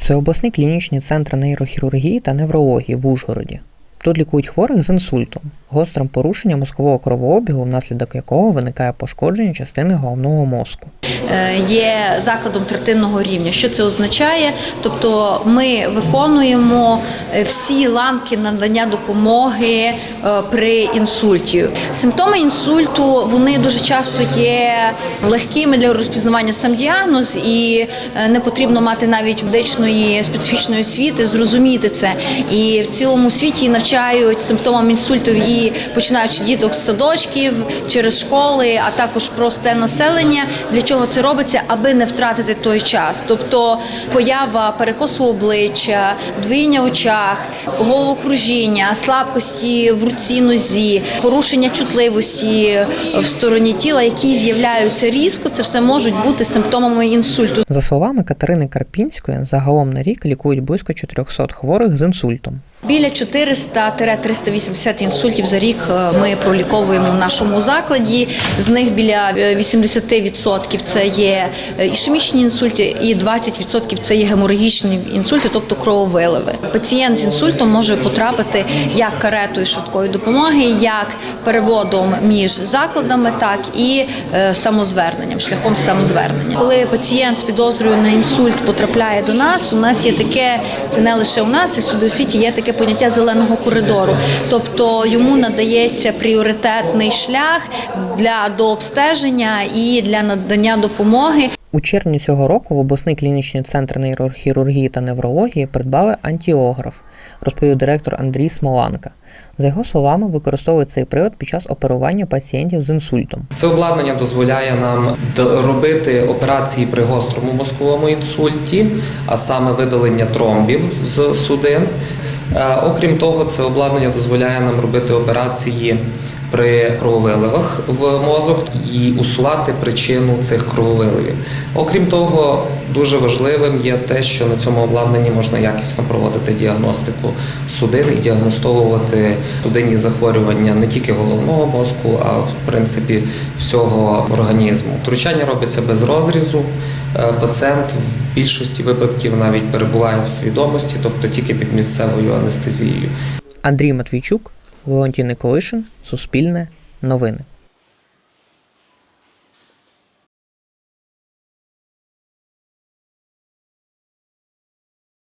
Це обласний клінічний центр нейрохірургії та неврології в Ужгороді. Тут лікують хворих з інсультом, гострим порушенням мозкового кровообігу, внаслідок якого виникає пошкодження частини головного мозку. е, є закладом третинного рівня. Що це означає? Тобто ми виконуємо е, всі ланки надання допомоги е, при інсульті. Симптоми інсульту вони дуже часто є легкими для розпізнавання сам діагноз, і не потрібно мати навіть медичної специфічної освіти, зрозуміти це. І в цілому світі навчають симптомам інсульту і починаючи діток з садочків через школи, а також просте населення. Для чого це робиться, аби не втратити той час. Тобто поява перекосу обличчя, двоєння в очах, головокружіння, слабкості в руці нозі, порушення чутливості в стороні тіла, які з'являються різко, це все можуть бути симптомами інсульту. За словами Катерини Карпінської, загалом на рік лікують близько 400 хворих з інсультом. Біля 400-380 інсультів за рік е, ми проліковуємо в нашому закладі. З них біля е, 80% це є е, ішемічні інсульти, і 20% це є геморагічні інсульти, тобто крововиливи. Пацієнт з інсультом може потрапити як каретою швидкої допомоги, як переводом між закладами, так і е, самозверненням, шляхом самозвернення. Коли пацієнт з підозрою на інсульт потрапляє до нас, у нас є таке, це не лише у нас, і всюди у світі є таке поняття зеленого коридору. Тобто йому надається пріоритетний шлях для дообстеження і для надання допомоги. У червні цього року в обласний клінічний центр нейрохірургії та неврології придбали антіограф, розповів директор Андрій Смоланка. За його словами, використовують цей прилад під час оперування пацієнтів з інсультом. Це обладнання дозволяє нам робити операції при гострому мозковому інсульті, а саме видалення тромбів з судин. Е, Окрім того, це обладнання дозволяє нам робити операції при крововиливах в мозок і усувати причину цих крововиливів. Окрім того, дуже важливим є те, що на цьому обладнанні можна якісно проводити діагностику судин і діагностовувати судинні захворювання не тільки головного мозку, а в принципі всього організму. Втручання робиться без розрізу. Е, Пацієнт в більшості випадків навіть перебуває в свідомості, тобто тільки під місцевою анестезією. Андрій Матвійчук, Валентин Николишин, Суспільне, Новини.